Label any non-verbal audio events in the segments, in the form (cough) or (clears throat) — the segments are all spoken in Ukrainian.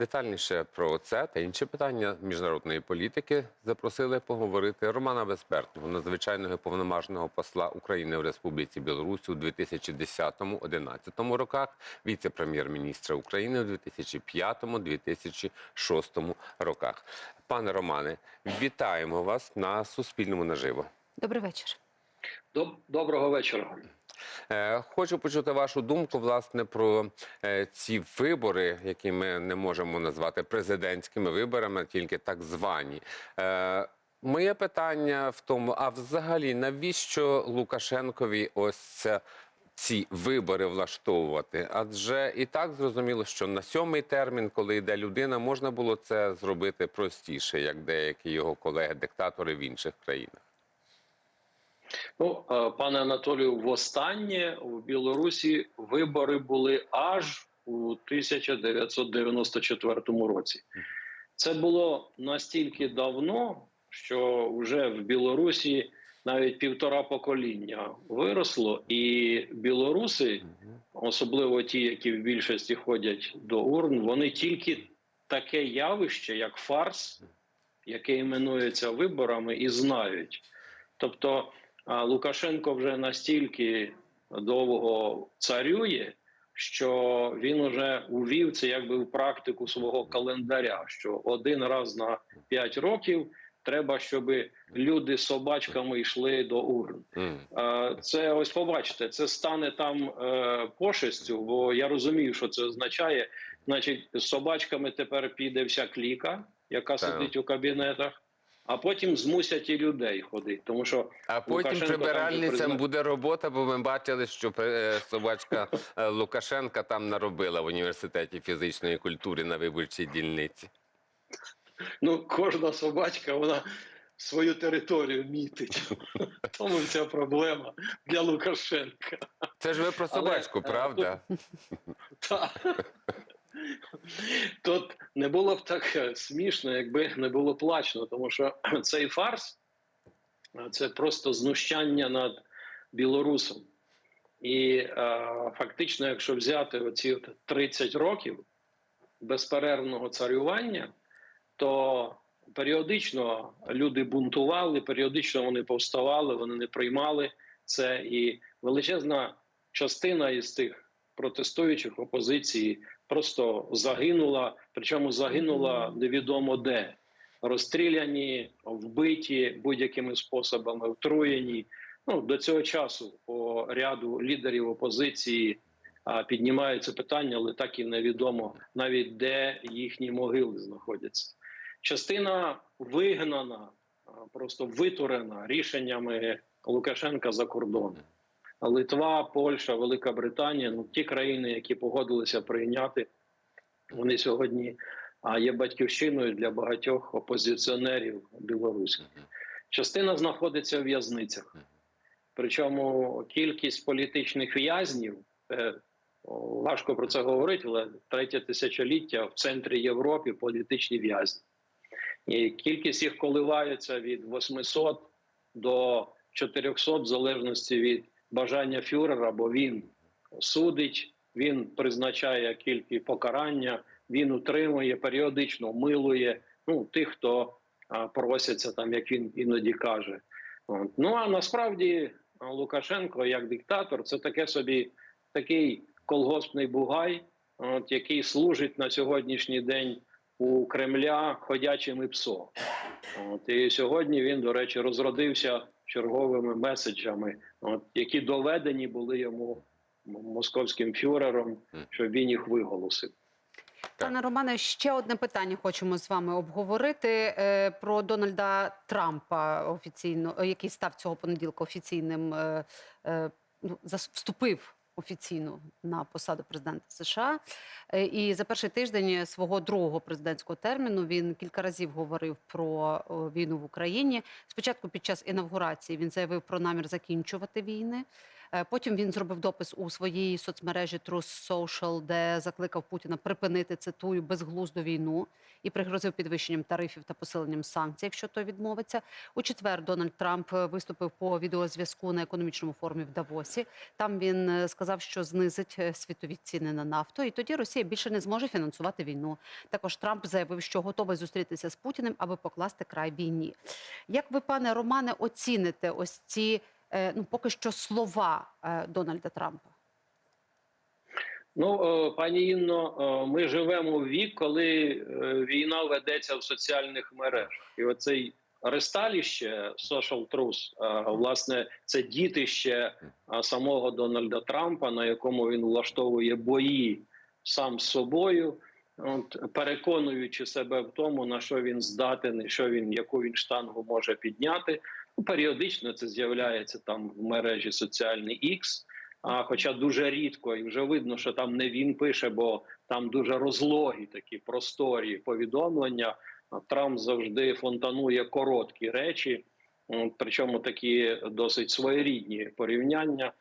Детальніше про це та інші питання міжнародної політики запросили поговорити Романа Безпертного, надзвичайного повномажного посла України в Республіці Білорусь у 2010-2011 роках, віце-прем'єр-міністра України у 2005-2006 роках. Пане Романе, вітаємо вас на Суспільному наживо. Добрий вечір. Доброго вечора. Е, Хочу почути вашу думку власне про е, ці вибори, які ми не можемо назвати президентськими виборами, тільки так звані. Е, Моє питання в тому: а взагалі, навіщо Лукашенкові ось? Ці вибори влаштовувати, адже і так зрозуміло, що на сьомий термін, коли йде людина, можна було це зробити простіше, як деякі його колеги-диктатори в інших країнах. Ну, е, пане Анатолію, востаннє в Білорусі вибори були аж у 1994 році. Це було настільки давно, що вже в Білорусі навіть півтора покоління виросло, і білоруси, особливо ті, які в більшості ходять до урн, вони тільки таке явище, як фарс, яке іменується виборами, і знають. Тобто Лукашенко вже настільки довго царює, що він вже увів це якби в практику свого календаря. Що один раз на 5 років треба, щоб люди з собачками йшли до урн. Це ось побачите, це стане там е, пошестю, бо я розумію, що це означає. Значить, з собачками тепер піде вся кліка, яка сидить у кабінетах, а потім змусять і людей ходити. Тому що А потім Лукашенко прибиральницям же буде робота, бо ми бачили, що е, собачка е, Лукашенка там наробила в університеті фізичної культури на виборчій дільниці. ну, кожна собачка вона свою територію мітить. Тому вся проблема для Лукашенка. Це ж ви про собачку, е, правда? (laughs) Так. Тут не було б так е, смішно, якби не було плачно, тому що (clears throat) цей фарс е, це просто знущання над білорусом. І е, фактично, якщо взяти оці 30 років безперервного царювання, то періодично люди бунтували, періодично вони повставали, вони не приймали це. І величезна частина із тих протестуючих опозиції просто загинула, причому загинула невідомо де. Розстріляні, вбиті будь-якими способами, отруєні. Ну, до цього часу по ряду лідерів опозиції піднімаються питання, але так і невідомо навіть де їхні могили знаходяться. Частина вигнана, просто витурена рішеннями Лукашенка за кордон. Литва, Польща, Велика Британія ну ті країни, які погодилися прийняти, вони сьогодні а, є батьківщиною для багатьох опозиціонерів білоруських. Частина знаходиться в в'язницях. Причому кількість політичних в'язнів е, важко про це говорити, але третє тисячоліття в центрі Європи політичні в'язні. І кількість їх коливається від 800 до 400 в залежності від бажання фюрера, бо він судить, він призначає кількість покарання, він утримує, періодично милує ну, тих, хто просяться, там, як він іноді каже. Ну а насправді Лукашенко, як диктатор, це таке собі такий колгоспний бугай, от, який служить на сьогоднішній день у Кремля ходячим і псом. От, і сьогодні він, до речі, розродився черговими меседжами, от, які доведені були йому московським фюрером, щоб він їх виголосив. Пане Романе, ще одне питання хочемо з вами обговорити е, про Дональда Трампа офіційно, який став цього понеділка офіційним, е, е, ну, вступив офіційно на посаду президента США. Е, І за перший тиждень свого другого президентського терміну він кілька разів говорив про війну в Україні. Спочатку під час інавгурації він заявив про намір закінчувати війни. Е, Потім він зробив допис у своїй соцмережі Truth Social, де закликав Путіна припинити цитую безглузду війну і пригрозив підвищенням тарифів та посиленням санкцій, якщо той відмовиться. У четвер Дональд Трамп е, виступив по відеозв'язку на економічному форумі в Давосі. Там він е, сказав, що знизить світові ціни на нафту, і тоді Росія більше не зможе фінансувати війну. Також Трамп заявив, що готовий зустрітися з Путіним, аби покласти край війні. Як ви, пане Романе, оціните ось ці ну поки що слова е, Дональда Трампа? Ну, е, пані Інно, е, ми живемо в вік, коли е, війна ведеться в соціальних мережах, і оцей ресталіще Social Truth, е, власне, це дітище е, самого Дональда Трампа, на якому він влаштовує бої сам з собою, от, переконуючи себе в тому, на що він здатен, і що він, яку він штангу може підняти. Ну, періодично це з'являється там в мережі соціальний X, а хоча дуже рідко, і вже видно, що там не він пише, бо там дуже розлогі такі просторі повідомлення. Трамп завжди фонтанує короткі речі, причому такі досить своєрідні порівняння.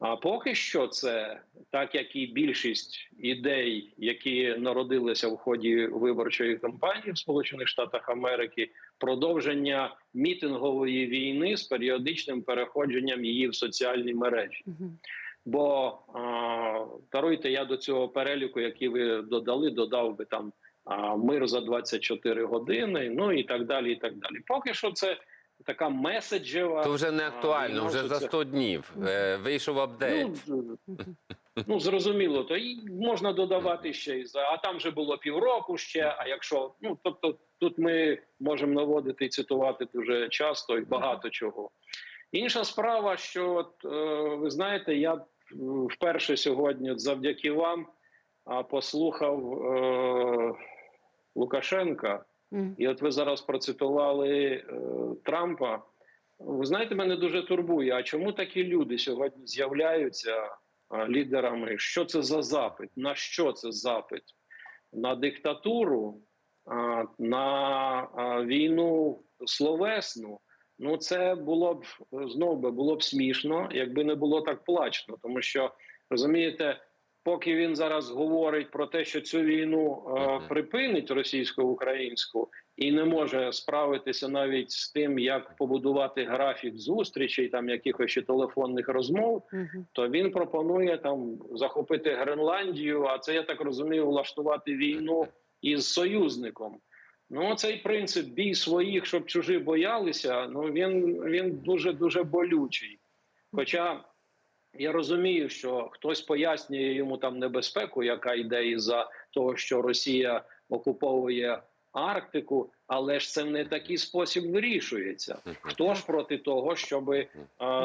А поки що це так, як і більшість ідей, які народилися в ході виборчої кампанії в Сполучених Штатах Америки, продовження мітингової війни з періодичним переходженням її в соціальні мережі. Мгм. Бо а, даруйте, я до цього переліку, який ви додали, додав би там а, мир за 24 години, ну і так далі. І так далі. Поки що це така меседжева. То вже не актуально, війна вже за соці- 100 днів. Е, Вийшов апдейт. Ну, Ну зрозуміло, то і можна додавати ще й за. А там вже було півроку ще. А якщо ну тобто тут ми можемо наводити і цитувати дуже часто і багато чого. Інша справа, що от, е, ви знаєте, я вперше сьогодні, от завдяки вам, послухав е, Лукашенка. І от ви зараз процитували е, Трампа. Ви знаєте, мене дуже турбує. А чому такі люди сьогодні з'являються а, лідерами? Що це за запит? На що це запит? На диктатуру, а, на а, війну словесну? Ну, це було б знову би було б смішно, якби не було так плачно, тому що розумієте, поки він зараз говорить про те, що цю війну е, припинить російсько-українську і не може справитися навіть з тим, як побудувати графік зустрічей, там якихось ще телефонних розмов, Мгм. то він пропонує там захопити Гренландію. А це я так розумію, влаштувати війну із союзником. Ну, цей принцип бій своїх, щоб чужі боялися. Ну він, він дуже дуже болючий. Хоча я розумію, що хтось пояснює йому там небезпеку, яка йде із-за того, що Росія окуповує Арктику, але ж це не такий спосіб вирішується. Хто ж проти того, щоб е,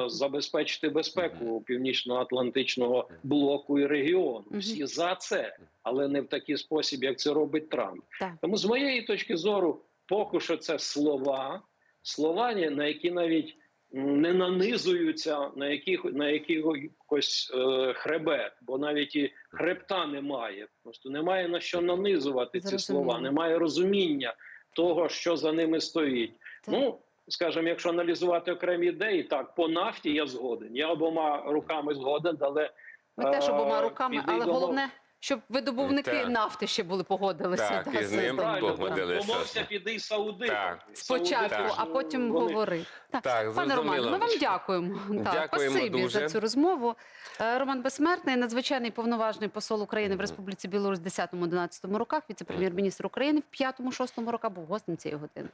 забезпечити безпеку північно-атлантичного блоку і регіону? Всі за це, але не в такий спосіб, як це робить Трамп. Тому з моєї точки зору, поки що це слова, слова, на які навіть не нанизуються на яких на якийсь е, хребет, бо навіть і хребта немає. Просто немає на що нанизувати ці слова, немає розуміння того, що за ними стоїть. Так. Ну скажімо, якщо аналізувати окремі ідеї, так по нафті я згоден. Я обома руками згоден, але Ми теж обома е, руками, підійдемо- але головне, щоб видобувники Так. нафти ще були погодилися. Так, та, і з ним погодилися. Домовся, піди Саудитам. Так. Спочатку, а потім вони- говори. Так. Так, Пане Романе, ми вам дякуємо. Так, Дякуємо спасибі дуже. за цю розмову. Е, Роман Безсмертний, надзвичайний повноважний посол України в Республіці Білорусь в 10-11 роках, віце-прем'єр-міністр України в 5-6 роках був гостем цієї години.